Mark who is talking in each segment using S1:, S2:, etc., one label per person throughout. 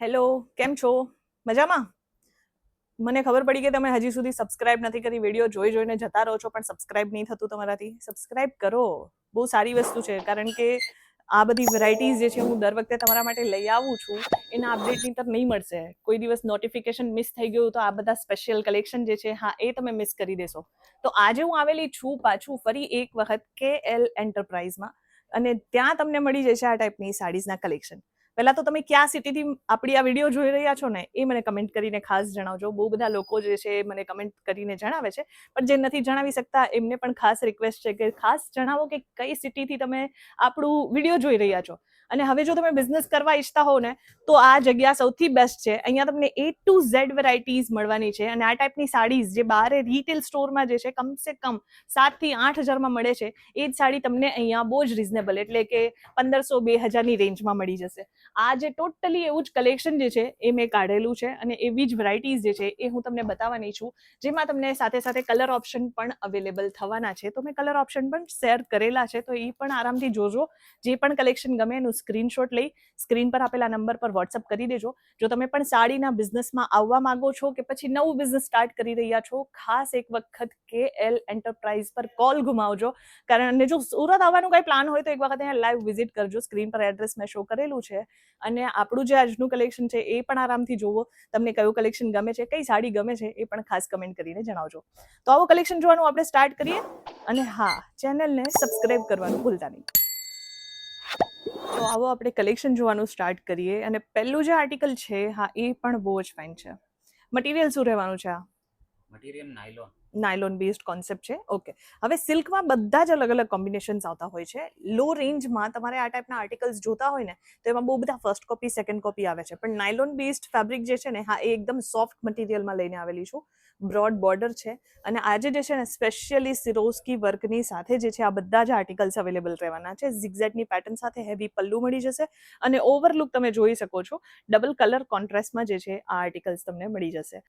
S1: Hello કેમ છો? મજામાં? મને ખબર પડી કે તમે હજી સુધી સબસ્ક્રાઇબ નથી કરી વીડિયો જોઈ જોઈને જતા રહો છો, પણ સબસ્ક્રાઇબ નહીં થતું તમારાથી. સબસ્ક્રાઇબ કરો. બહુ સારી વસ્તુ છે, કારણ કે આ બધી વેરાયટીઝ જે છે હું દર વખતે તમારા માટે લઈ આવું છું, એના અપડેટની તક નહીં મળશે. કોઈ દિવસ નોટિફિકેશન મિસ થઈ ગયું તો આ બધા સ્પેશિયલ કલેક્શન જે છે, હા, એ તમે મિસ કરી દેશો. તો આજે હું આવેલી છું પાછું ફરી એક વખત કે એલ એન્ટરપ્રાઇઝમાં અને ત્યાં તમને મળી જશે આ ટાઈપની સાડીઝના કલેક્શન પહેલા તો તમે ક્યાં સિટીથી આપણી આ વીડિયો જોઈ રહ્યા છો ને, એ મને કમેન્ટ કરીને ખાસ જણાવજો. બહુ બધા લોકો જે છે મને કમેન્ટ કરીને જણાવે છે, પણ જે નથી જણાવી શકતા, એમને પણ ખાસ રિક્વેસ્ટ છે કે ખાસ જણાવો કે કઈ સિટીથી તમે આપણું વીડિયો જોઈ રહ્યા છો. અને હવે જો તમે બિઝનેસ કરવા ઈચ્છતા હો ને, તો આ જગ્યા સૌથી બેસ્ટ છે. અહીંયા તમને એ ટુ ઝેડ વેરાયટીઝ મળવાની છે અને આ ટાઈપની સાડીઝ જે બારે રિટેલ સ્ટોરમાં જે છે, કમસે કમ સાતથી આઠ હજારમાં મળે છે, એ જ સાડી તમને અહીંયા બહુ જ રિઝનેબલ એટલે કે પંદરસો બે હજારની રેન્જમાં મળી જશે. આ જે ટોટલી એવું જ કલેક્શન જે છે, એ મેં કાઢેલું છે અને એવી જ વેરાયટીઝ જે છે, એ હું તમને બતાવવાની છું, જેમાં તમને સાથે સાથે કલર ઓપ્શન પણ અવેલેબલ થવાના છે. તો મેં કલર ઓપ્શન પણ શેર કરેલા છે, તો એ પણ આરામથી જોજો. જે પણ કલેક્શન ગમે એનું સ્ક્રીનશોટ લઈ સ્ક્રીન પર આપેલા નંબર પર વોટ્સઅપ કરી દેજો. જો તમે પણ સાડીના બિઝનેસમાં આવવા માંગો છો કે પછી નવું બિઝનેસ સ્ટાર્ટ કરી રહ્યા છો, ખાસ એક વખત કે એલ એન્ટરપ્રાઇઝ પર કોલ ગુમાવજો. કારણ અને જો સુરત આવવાનું કાંઈ પ્લાન હોય તો એક વખત અહીંયા લાઈવ વિઝિટ કરજો. સ્ક્રીન પર એડ્રેસ મેં શો કરેલું છે. અને આપણું જે આજનું કલેક્શન છે એ પણ આરામથી જોવો. તમને કયું કલેક્શન ગમે છે, કઈ સાડી ગમે છે એ પણ ખાસ કમેન્ટ કરીને જણાવજો. તો આવો કલેક્શન જોવાનું આપણે સ્ટાર્ટ કરીએ. અને હા ચેનલને સબસ્ક્રાઇબ કરવાનું ભૂલતા નહીં. તો આવો આપણે કલેક્શન જોવાનું સ્ટાર્ટ કરીએ. અને પહેલું જે આર્ટિકલ છે, હા, એ પણ બહુ જ ફાઇન છે. મટીરિયલ શું રહેવાનું છે આ?
S2: Material nylon
S1: nylon based concept છે. ઓકે હવે સિલ્કમાં બધા જ અલગ અલગ કોમ્બિનેશન્સ આવતા હોય છે. લો રેન્જમાં તમારે આ ટાઈપના આર્ટિકલ્સ જોતા હોય ને, તો એમાં બહુ બધા ફર્સ્ટ કોપી સેકન્ડ કોપી આવે છે. પણ નાયલોન બેઝડ ફેબ્રિક જે છે ને, હા, એ એકદમ સોફ્ટ મટીરિયલમાં લઈને આવેલી છું. બ્રોડ બોર્ડર છે. અને આજે જે છે ને સ્પેશિયલી સિરોસ્કી વર્કની સાથે જે છે, આ બધા જ આર્ટિકલ્સ અવેલેબલ રહેવાના છે. ઝિગઝેટની પેટર્ન સાથે હેવી પલ્લુ મળી જશે. અને ઓવરલુક તમે જોઈ શકો છો. ડબલ કલર કોન્ટ્રાસ્ટમાં જે છે, આ આર્ટિકલ્સ તમને મળી જશે.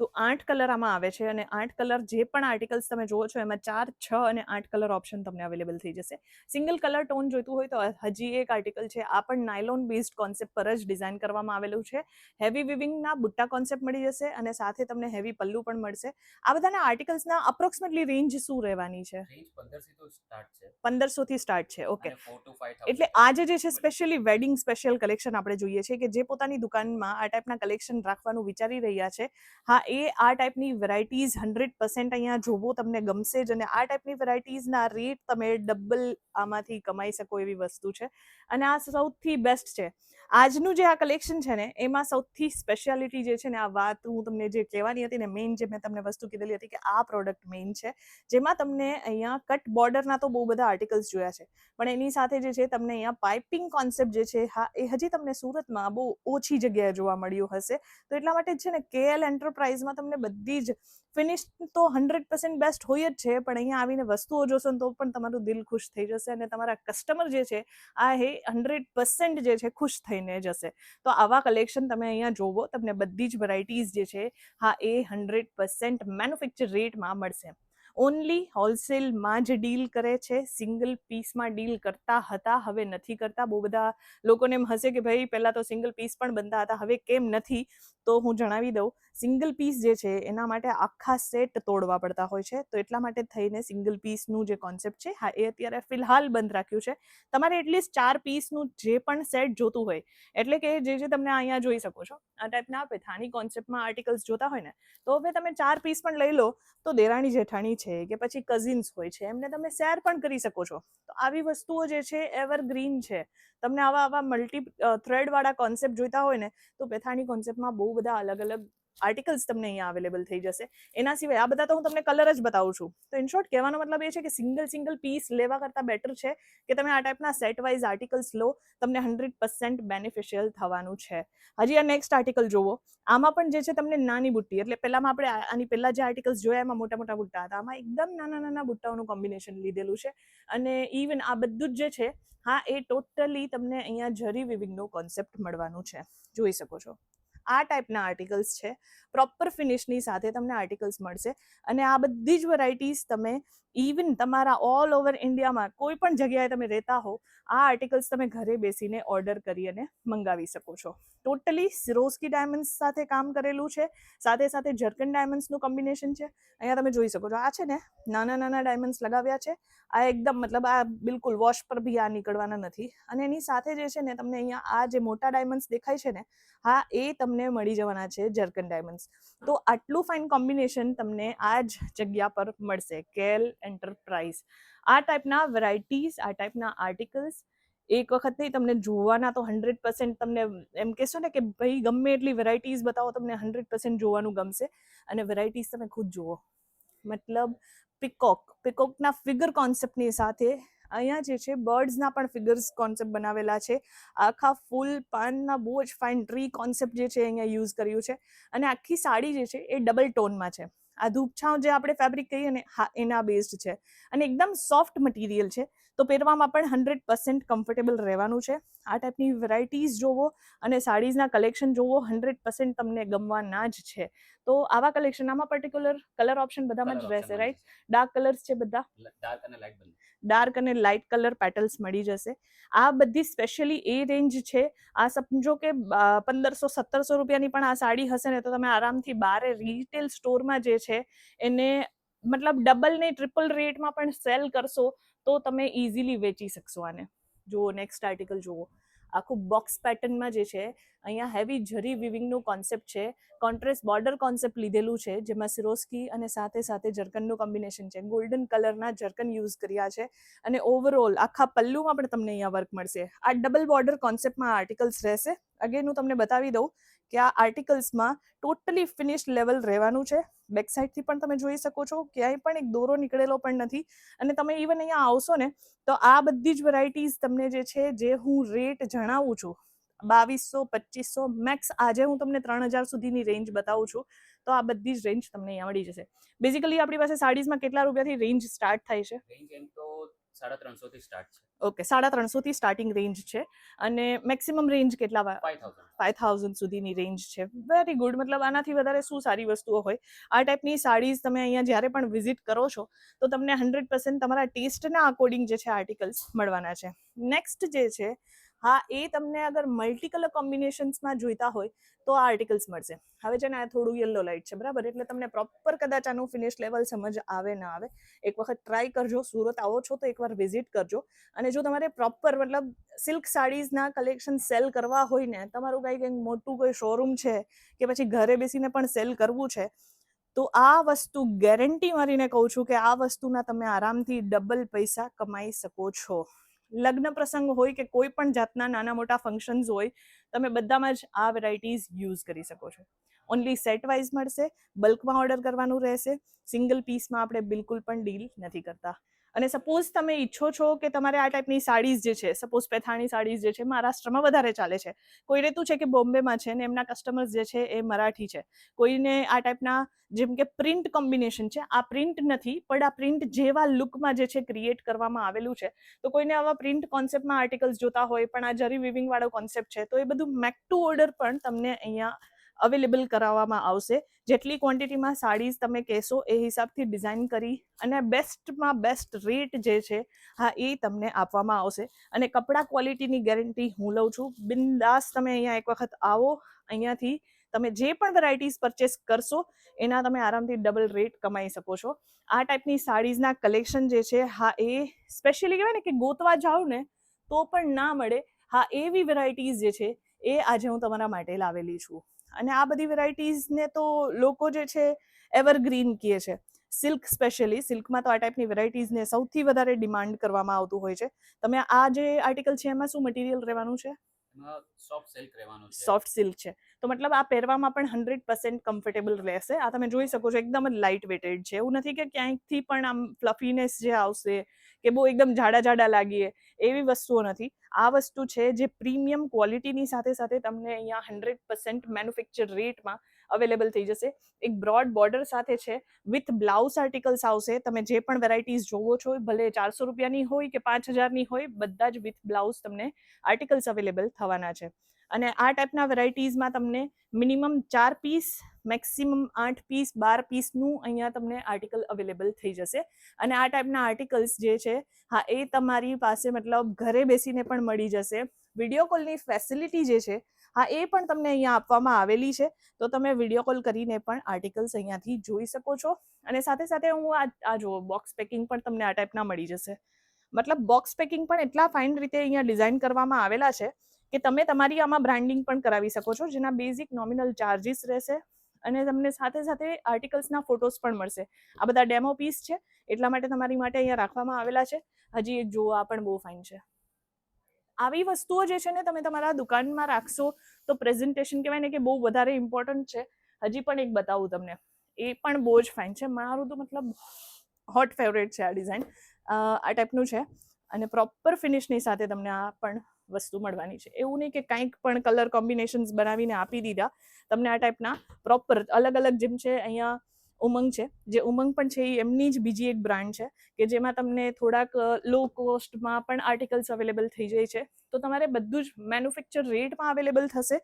S1: તો આઠ કલર આમાં આવે છે અને આઠ કલર જે પણ આર્ટિકલ્સ તમે જુઓ છો એમાં ચાર છ અને આઠ કલર ઓપ્શન તમને અવેલેબલ થઈ જશે. સિંગલ કલર ટોન જોઈતું હોય તો હજી એક આર્ટિકલ છે આ પણ નાયલોન બેઝડ કોન્સેપ્ટ પર જ ડિઝાઇન કરવામાં આવેલું છે. હેવી વિવિંગના બુટ્ટા કોન્સેપ્ટ મળી જશે અને સાથે તમને હેવી પલ્લુ પણ મળશે. આ બધાના આર્ટિકલ્સના અપ્રોક્સિમેટલી રેન્જ શું રહેવાની છે?
S2: રેન્જ 1500 થી સ્ટાર્ટ છે.
S1: પંદરસો થી સ્ટાર્ટ છે ઓકે
S2: અને 4 to 5000
S1: એટલે આજે જે છે સ્પેશિયલી વેડિંગ સ્પેશિયલ કલેક્શન આપણે જોઈએ છે કે જે પોતાની દુકાનમાં આ ટાઈપના કલેક્શન રાખવાનું વિચારી રહ્યા છે. હા એ આ ટાઈપની વેરાયટીઝ હંડ્રેડ પર્સન્ટ અહીંયા જોવો તમને ગમશે જ અને આ ટાઈપની વેરાયટીઝના રેટ તમે ડબલ આમાંથી કમાઈ શકો એવી વસ્તુ છે. અને આ સૌથી બેસ્ટ છે. આજનું જે આ કલેક્શન છે ને, એમાં સૌથી સ્પેશિયાલિટી જે છે ને, આ વાત હું તમને જે કહેવાની હતી ને મેઇન જે મેં તમને વસ્તુ કીધેલી હતી કે આ પ્રોડક્ટ મેઇન છે, જેમાં તમને અહીંયા કટ બોર્ડરના તો બહુ બધા આર્ટિકલ્સ જોયા છે. પણ એની સાથે જે છે, તમને અહીંયા પાઇપિંગ કોન્સેપ્ટ જે છે, હા, એ હજી તમને સુરતમાં બહુ ઓછી જગ્યાએ જોવા મળ્યું હશે. તો એટલા માટે છે ને કેએલ એન્ટરપ્રાઇઝમાં તમને બધી જ ફિનિશ તો હંડ્રેડ પર્સન્ટ બેસ્ટ હોય જ છે, પણ અહીંયા આવીને વસ્તુઓ જોશો ને તો પણ તમારું દિલ ખુશ થઈ જશે અને તમારા કસ્ટમર જે છે, આ એ હંડ્રેડ પર્સન્ટ જે છે ખુશ થઈને જશે. તો આવા કલેક્શન તમે અહીંયા જોવો, તમને બધી જ વેરાયટીઝ જે છે, હા, એ હંડ્રેડ પર્સન્ટ મેન્યુફેક્ચર રેટમાં મળશે. ઓનલી હોલસેલમાં જ ડીલ કરે છે. સિંગલ પીસમાં ડીલ કરતા હતા, હવે નથી કરતા. બહુ બધા લોકોને એમ હશે કે ભાઈ, પહેલાં તો સિંગલ પીસ પણ બનતા હતા, હવે કેમ નથી? તો હું જણાવી દઉં. સિંગલ પીસ જે છે, એના માટે આખા સેટ તોડવા પડતા હોય છે. તો એટલા માટે થઈને સિંગલ પીસનું જે કોન્સેપ્ટ છે, હા, એ અત્યારે ફિલહાલ બંધ રાખ્યું છે. તમારે એટલીસ્ટ ચાર પીસનું જે પણ સેટ જોતું હોય, એટલે કે જે જે તમને અહીંયા જોઈ શકો છો, આ ટાઈપના પેથાની કોન્સેપ્ટમાં આર્ટિકલ્સ જોતા હોય ને, તો હવે તમે ચાર પીસ પણ લઈ લો, તો દેરાણી જેઠાણી છે, કે પછી કઝિન્સ હોય છે, એમને તમે શેર પણ કરી શકો છો. તો આવી વસ્તુઓ જે છે એવરગ્રીન છે. તમને આવા આવા મલ્ટી થ્રેડવાળા કોન્સેપ્ટ જોઈતા હોય ને, તો પેથાણી કોન્સેપ્ટમાં બહુ બધા અલગ અલગ આર્ટિકલ્સ તમને અહીંયા અવેલેબલ થઈ જશે. એના સિવાય આ બધા તો હું તમને કલર જ બતાવું છું. તો ઇન શોર્ટ કહેવાનો મતલબ એ છે કે સિંગલ સિંગલ પીસ લેવા કરતાં બેટર છે કે તમે આ ટાઈપના સેટ વાઇઝ આર્ટિકલ્સ લો, તમને હંડ્રેડ પર્સન્ટ બેનિફિશિયલ થવાનું છે. હજી આ નેક્સ્ટ આર્ટિકલ જુઓ. આમાં પણ જે છે તમને નાની બુટ્ટી, એટલે પહેલામાં આપણે આની પહેલા જે આર્ટિકલ્સ જોયા એમાં મોટા મોટા બુટ્ટા હતા. આમાં એકદમ નાના નાના બુટ્ટાઓનું કોમ્બિનેશન લીધેલું છે. અને ઇવન આ બધું જ જે છે, હા, એ ટોટલી તમને અહીંયા જરી વિવિંગનો કોન્સેપ્ટ મળવાનું છે. જોઈ શકો છો. આ ટાઈપના આર્ટિકલ્સ છે. પ્રોપર ફિનિશની સાથે તમને આર્ટિકલ્સ મળશે. અને આ બધી જ વેરાયટીઝ તમે ઇવન તમારા ઓલ ઓવર ઇન્ડિયામાં કોઈ પણ જગ્યાએ તમે રહેતા હો, આ આર્ટિકલ્સ તમે ઘરે બેસીને ઓર્ડર કરી અને મંગાવી શકો છો. ટોટલી સિરોસ્કી ડાયમંડ્સ સાથે કામ કરેલું છે. સાથે સાથે જર્કન ડાયમંડ્સનું કોમ્બિનેશન છે. અહીંયા તમે જોઈ શકો છો, આ છે ને નાના નાના ડાયમંડ્સ લગાવ્યા છે. આ એકદમ મતલબ આ બિલકુલ વોશ પર બી આ નીકળવાના નથી. અને એની સાથે જે છે ને તમને અહીંયા આ જે મોટા ડાયમંડ્સ દેખાય છે ને, હા, એ તમને મળી જવાના છે જર્કન ડાયમંડ્સ. તો આટલું ફાઇન કોમ્બિનેશન તમને આ જ જગ્યા પર મળશે, કેલ એન્ટરપ્રાઇઝ. આ ટાઈપના વેરાયટીઝ આ ટાઈપના આર્ટિકલ્સ એક વખત નહીં, તમને જોવાના તો હંડ્રેડ પર્સન્ટ તમને એમ કહેશો ને કે ભાઈ ગમે એટલી વેરાયટીઝ બતાવો તમને હંડ્રેડ પર્સન્ટ જોવાનું ગમશે અને વેરાયટીઝ તમે ખુદ જુઓ. મતલબ પિકોક પિકોકના ફિગર કોન્સેપ્ટની સાથે અહીંયા જે છે બર્ડ્સના પણ ફિગર્સ કોન્સેપ્ટ બનાવેલા છે. આખા ફૂલ પાનના બહુ જ ફાઇન ટ્રી કોન્સેપ્ટ જે છે, અહીંયા યુઝ કર્યું છે. અને આખી સાડી જે છે, એ ડબલ ટોનમાં છે. આ ધૂપછાંવ જે આપણે ફેબ્રિક કહીએ ને, હા, એના બેઝડ છે. અને એકદમ સોફ્ટ મટીરિયલ છે. તો પહેરવામાં પણ હંડ્રેડ પર્સન્ટ કમ્ફર્ટેબલ રહેવાનું છે. આ ટાઈપની વેરાયટીઝ જોવો અને સાડીઝના કલેક્શન જોવો હંડ્રેડ પર્સન્ટ તમને ગમવાના જ છે. તો આવા કલેક્શન આમાં પર્ટિક્યુલર કલર ઓપ્શન બધામાં જ રહેશે રાઈટ ડાર્ક કલર્સ છે બધા.
S2: ડાર્ક અને લાઇટ
S1: ડાર્ક અને લાઇટ કલર પેટલ્સ મળી જશે. આ બધી સ્પેશિયલી એ રેન્જ છે. આ સમજો કે પંદરસો સત્તરસો રૂપિયાની પણ આ સાડી હશે ને તો તમે આરામથી બારે રિટેલ સ્ટોરમાં જે છે એને મતલબ ડબલ ને ટ્રિપલ રેટમાં પણ સેલ કરશો તો તમે ઇઝીલી વેચી શકશો આને. જુઓ નેક્સ્ટ આર્ટિકલ જુઓ. આખું બોક્સ પેટર્નમાં જે છે અહીંયા હેવી જરી વિવિંગનું કોન્સેપ્ટ છે. કોન્ટ્રેસ્ટ બોર્ડર કોન્સેપ્ટ લીધેલું છે, જેમાં સિરોસ્કી અને સાથે સાથે જર્કનનું કોમ્બિનેશન છે. ગોલ્ડન કલરના જર્કન યુઝ કર્યા છે. અને ઓવરઓલ આખા પલ્લુમાં પણ તમને અહીંયા વર્ક મળશે. આ ડબલ બોર્ડર કોન્સેપ્ટમાં આર્ટિકલ્સ રહેશે. અગેન હું તમને બતાવી દઉં કે આ આર્ટિકલ્સમાં ટોટલી ફિનિશ લેવલ રહેવાનું છે. બેક સાઇડથી પણ તમે જોઈ શકો છો. ક્યાંય પણ એક દોરો નીકળેલો પણ નથી. અને તમે ઇવન અહીંયા આવશો ને, તો આ બધી જ વેરાયટીઝ તમને જે છે, જે હું રેટ જણાવું છું બાવીસો પચીસો મેક્સ આજે હું તમને ત્રણ હજાર સુધીની રેન્જ બતાવું છું તો આ બધી જ રેન્જ તમને અહીંયા મળી જશે. બેઝિકલી આપણી પાસે સાડીઝમાં કેટલા રૂપિયાથી રેન્જ સ્ટાર્ટ થાય છે?
S2: રેન્જ એમ તો સાડા ત્રણસો થી સ્ટાર્ટ છે.
S1: ઓકે સાડા ત્રણસોથી સ્ટાર્ટિંગ રેન્જ છે અને મેક્સિમમ રેન્જ કેટલા
S2: ફાઈવ થાઉઝન્ડ
S1: સુધીની રેન્જ છે. વેરી ગુડ મતલબ આનાથી વધારે શું સારી વસ્તુઓ હોય? આ ટાઈપની સાડીઝ તમે અહીંયા જ્યારે પણ વિઝિટ કરો છો તો તમને હંડ્રેડ પર્સન્ટ તમારા ટેસ્ટના અકોર્ડિંગ જે છે આર્ટિકલ્સ મળવાના છે. નેક્સ્ટ જે છે હા, એ તમને અગર મલ્ટી કોમ્બિનેશન્સમાં જોઈતા હોય, તો આ આર્ટિકલ્સ મળશે. હવે છે ને, આ થોડું યલો લાઇટ છે, બરાબર? એટલે તમને પ્રોપર કદાચ આનું ફિનિશ લેવલ સમજ આવે ના આવે. એક વખત ટ્રાય કરજો, સુરત આવો છો તો એકવાર વિઝિટ કરજો. અને જો તમારે પ્રોપર મતલબ સિલ્ક સાડીઝના કલેક્શન સેલ કરવા હોય ને, તમારું કાંઈ કંઈક મોટું કોઈ શોરૂમ છે કે પછી ઘરે બેસીને પણ સેલ કરવું છે, તો આ વસ્તુ ગેરંટી મારીને કહું છું કે આ વસ્તુના તમે આરામથી ડબલ પૈસા કમાઈ શકો છો. લગ્ન પ્રસંગ હોય કે કોઈ પણ જાતના નાના મોટા ફંક્શન્સ હોય, તમે બધામાં જ આ વેરાયટીઝ યુઝ કરી શકો છો. ઓનલી સેટ વાઇઝ મળશે બલ્કમાં ઓર્ડર કરવાનું રહેશે સિંગલ પીસમાં આપણે બિલકુલ પણ ડીલ નથી કરતા. અને સપોઝ તમે ઈચ્છો છો કે તમારે આ ટાઈપની સાડીઝ જે છે સપોઝ પેથાણી સાડીઝ જે છે, મહારાષ્ટ્રમાં વધારે ચાલે છે. કોઈ રહેતું છે કે બોમ્બેમાં છે ને એમના કસ્ટમર્સ જે છે એ મરાઠી છે. કોઈને આ ટાઈપના જેમ કે પ્રિન્ટ કોમ્બિનેશન છે, આ પ્રિન્ટ નથી, પણ આ પ્રિન્ટ જેવા લુકમાં જે છે ક્રિએટ કરવામાં આવેલું છે. તો કોઈને આવા પ્રિન્ટ કોન્સેપ્ટમાં આર્ટિકલ્સ જોતા હોય, પણ આ જરી વિવિંગ વાળો કોન્સેપ્ટ છે, તો એ બધું મેક ટુ ઓર્ડર પણ તમને અહીંયા અવેલેબલ કરાવવામાં આવશે. જેટલી ક્વોન્ટિટીમાં સાડીઝ તમે કહેશો એ હિસાબથી ડિઝાઇન કરી અને બેસ્ટમાં બેસ્ટ રેટ જે છે, હા, એ તમને આપવામાં આવશે. અને કપડાં ક્વોલિટીની ગેરંટી હું લઉં છું. બિંદાસ તમે અહીંયા એક વખત આવો, અહીંયાથી તમે જે પણ વેરાયટીઝ પરચેસ કરશો, એના તમે આરામથી ડબલ રેટ કમાઈ શકો છો. આ ટાઈપની સાડીઝના કલેક્શન જે છે, હા, એ સ્પેશિયલી કહેવાય ને કે ગોતવા જાઓ ને તો પણ ના મળે. હા, એવી વેરાયટીઝ જે છે, એ આજે હું તમારા માટે લાવેલી છું. અને આ બધી વેરાયટીઝને તો લોકો જે છે એવરગ્રીન કહે છે. સિલ્ક સ્પેશિયલી સિલ્કમાં તો આ ટાઈપની વેરાયટીઝને સૌથી વધારે ડિમાન્ડ કરવામાં આવતું હોય છે. તમે આ જે આર્ટિકલ છે એમાં શું મટીરિયલ રહેવાનું છે?
S2: સોફ્ટ સિલ્ક રહેવાનું
S1: સોફ્ટ સિલ્ક છે. તો મતલબ આ પહેરવામાં પણ હંડ્રેડ પર્સન્ટ કમ્ફર્ટેબલ રહેશે. આ તમે જોઈ શકો છો એકદમ જ લાઇટ વેટેડ છે. એવું નથી કે ક્યાંયથી પણ આમ ફ્લફીનેસ જે આવશે કે બહુ એકદમ જાડા જાડા લાગીએ એવી વસ્તુઓ નથી. આ વસ્તુ છે જે પ્રીમિયમ ક્વોલિટીની સાથે સાથે તમને અહીંયા હંડ્રેડ પર્સન્ટ મેન્યુફેક્ચર રેટમાં અવેલેબલ થઈ જશે. એક બ્રોડ બોર્ડર સાથે છે, વિથ બ્લાઉઝ આર્ટિકલ્સ આવશે. તમે જે પણ વેરાયટીઝ જોવો છો, ભલે ચારસો રૂપિયાની હોય કે પાંચ હજારની હોય, બધા જ વિથ બ્લાઉઝ તમને આર્ટિકલ્સ અવેલેબલ થવાના છે. અને આ ટાઈપના વેરાયટીઝમાં તમને મિનિમમ ચાર પીસ મેક્સિમમ આઠ પીસ બાર પીસનું અહીંયા તમને આર્ટિકલ અવેલેબલ થઈ જશે. અને આ ટાઈપના આર્ટિકલ્સ જે છે, હા, એ તમારી પાસે મતલબ ઘરે બેસીને પણ મળી જશે. વીડિયો કોલની ફેસિલિટી જે છે, હા, એ પણ તમને અહીંયા આપવામાં આવેલી છે. તો તમે વીડિયો કોલ કરીને પણ આર્ટિકલ્સ અહીંયાથી જોઈ શકો છો. અને સાથે સાથે હું આ આ જુઓ બોક્સ પેકિંગ પણ તમને આ ટાઈપના મળી જશે. મતલબ બોક્સ પેકિંગ પણ એટલા ફાઇન રીતે અહીંયા ડિઝાઇન કરવામાં આવેલા છે કે તમે તમારી આમાં બ્રાન્ડિંગ પણ કરાવી શકો છો, જેના બેઝિક નોમિનલ ચાર્જિસ રહેશે. અને તમને સાથે સાથે આર્ટિકલ્સના ફોટોસ પણ મળશે. આ બધા ડેમો પીસ છે, એટલા માટે તમારી માટે અહીંયા રાખવામાં આવેલા છે. હજી એક જોવા પણ બહુ ફાઇન છે. આવી વસ્તુઓ જે છે ને તમે તમારા દુકાનમાં રાખશો, તો પ્રેઝન્ટેશન કહેવાય ને કે બહુ વધારે ઇમ્પોર્ટન્ટ છે. હજી પણ એક બતાવું તમને. એ પણ બહુ જ ફાઇન છે. મારું તો મતલબ હોટ ફેવરેટ છે આ ડિઝાઇન આ ટાઈપનું છે. અને પ્રોપર ફિનિશની સાથે તમને આ પણ વસ્તુ મળવાની છે. એવું નહીં કે કંઈક પણ કલર કોમ્બિનેશન્સ બનાવીને આપી દીધા. તમને આ ટાઈપના પ્રોપર અલગ અલગ જેમ છે અહીંયા ઉમંગ છે. જે ઉમંગ પણ છે એ એમની જ બીજી એક બ્રાન્ડ છે કે જેમાં તમને થોડાક લો કોસ્ટમાં પણ આર્ટિકલ્સ અવેલેબલ થઈ જાય છે. તો તમારે બધું જ મેન્યુફેક્ચર રેટમાં અવેલેબલ થશે.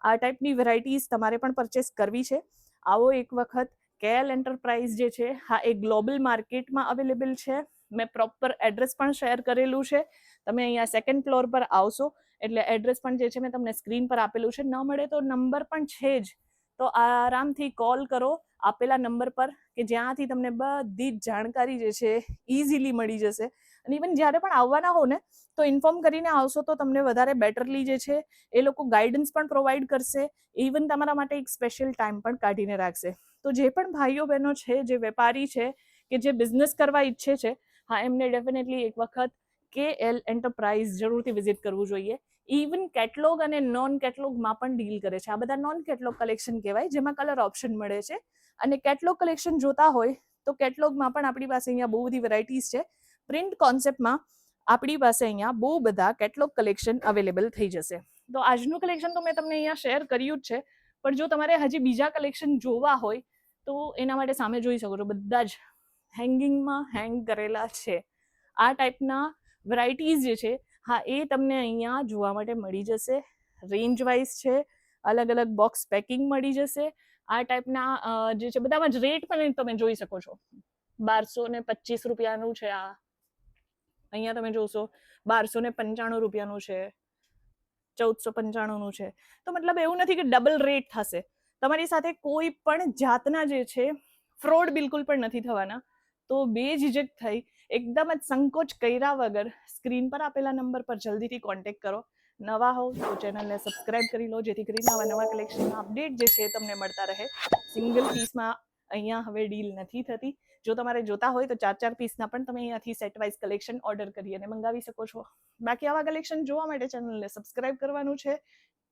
S1: આ ટાઈપની વેરાયટીઝ તમારે પણ પરચેસ કરવી છે. આવો એક વખત કેએલ એન્ટરપ્રાઇઝ જે છે, હા, એ ગ્લોબલ માર્કેટમાં અવેલેબલ છે. મેં પ્રોપર એડ્રેસ પણ શેર કરેલું છે. તમે અહીંયા સેકન્ડ ફ્લોર પર આવશો, એટલે એડ્રેસ પણ જે છે મેં તમને સ્ક્રીન પર આપેલું છે. ન મળે તો નંબર પણ છે જ. તો આરામથી કોલ કરો આપેલા નંબર પર, કે જ્યાંથી તમને બધી જ જાણકારી જે છે ઇઝીલી મળી જશે. અને ઇવન જ્યારે પણ આવવાના હો ને, તો ઇન્ફોર્મ કરીને આવશો તો તમને વધારે બેટરલી જે છે એ લોકો ગાઈડન્સ પણ પ્રોવાઈડ કરશે. ઇવન તમારા માટે એક સ્પેશિયલ ટાઈમ પણ કાઢીને રાખશે. તો જે પણ ભાઈઓ બહેનો છે, જે વેપારી છે, કે જે બિઝનેસ કરવા ઈચ્છે છે હા, એમને ડેફિનેટલી એક વખત કે એલ એન્ટરપ્રાઇઝ જરૂરથી વિઝિટ કરવું જોઈએ. ઇવન કેટલોગ અને નોન કેટલોગમાં પણ ડીલ કરે છે. આ બધા નોન કેટલોગ કલેક્શન કહેવાય, જેમાં કલર ઓપ્શન મળે છે. અને કેટલોગ કલેક્શન જોતા હોય, તો કેટલોગમાં પણ આપણી પાસે અહીંયા બહુ બધી વેરાયટીઝ છે. પ્રિન્ટ કોન્સેપ્ટમાં આપણી પાસે અહીંયા બહુ બધા કેટલોગ કલેક્શન અવેલેબલ થઈ જશે. તો આજનું કલેક્શન તો મેં તમને અહીંયા શેર કર્યું જ છે. પણ જો તમારે હજી બીજા કલેક્શન જોવા હોય, તો એના માટે સામે જોઈ શકો છો. બધા જ હેંગિંગમાં હેંગ કરેલા છે. આ ટાઈપના વેરાયટીઝ જે છે, હા, એ તમને અહીંયા જોવા માટે મળી જશે. રેન્જ વાઇઝ છે અલગ અલગ બોક્સ પેકિંગ મળી જશે. આ ટાઈપના જે છે, બધામાં જ રેટ પણ તમે જોઈ શકો છો. બારસો ને પચીસ રૂપિયાનું છે આ. અહીંયા તમે જોશો, બારસો ને પંચાણું રૂપિયાનું છે. ચૌદસો પંચાણુંનું છે. તો મતલબ એવું નથી કે ડબલ રેટ થશે. તમારી સાથે કોઈ પણ જાતના જે છે ફ્રોડ બિલકુલ પણ નથી થવાના. તો બે ઝીઝક થઈ. એકદમ જ સંકોચ કર્યા વગર સ્ક્રીન પર આપેલા નંબર પર જલ્દીથી કોન્ટેક્ટ કરો. નવા હોવ તો ચેનલને સબસ્ક્રાઇબ કરી લો, જેથી કરીને આવા નવા કલેક્શનના અપડેટ જે છે તમને મળતા રહે. સિંગલ પીસમાં અહીંયા હવે ડીલ નથી થતી. જો તમારે જોતા હોય તો ચાર ચાર પીસના પણ તમે અહીંયાથી સેટ વાઇઝ કલેક્શન ઓર્ડર કરી અને મંગાવી શકો છો. બાકી આવા કલેક્શન જોવા માટે ચેનલને સબસ્ક્રાઇબ કરવાનું છે.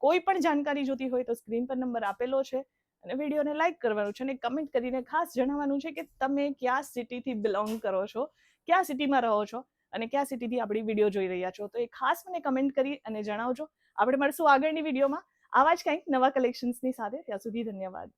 S1: કોઈ પણ જાણકારી જોતી હોય તો સ્ક્રીન પર નંબર આપેલો છે. અને વિડીયોને લાઇક કરવાનું છે અને કમેન્ટ કરીને ખાસ જણાવવાનું છે કે તમે કયા સિટીથી બિલોંગ કરો છો, કયા સિટીમાં રહો છો અને કયા સિટીથી આપણી વીડિયો જોઈ રહ્યા છો. તો એ ખાસ મને કમેન્ટ કરી અને જણાવજો. આપણે મળશું આગળની વિડીયોમાં. આવા જ કંઈક નવા કલેક્શન્સની સાથે. ત્યાં સુધી ધન્યવાદ.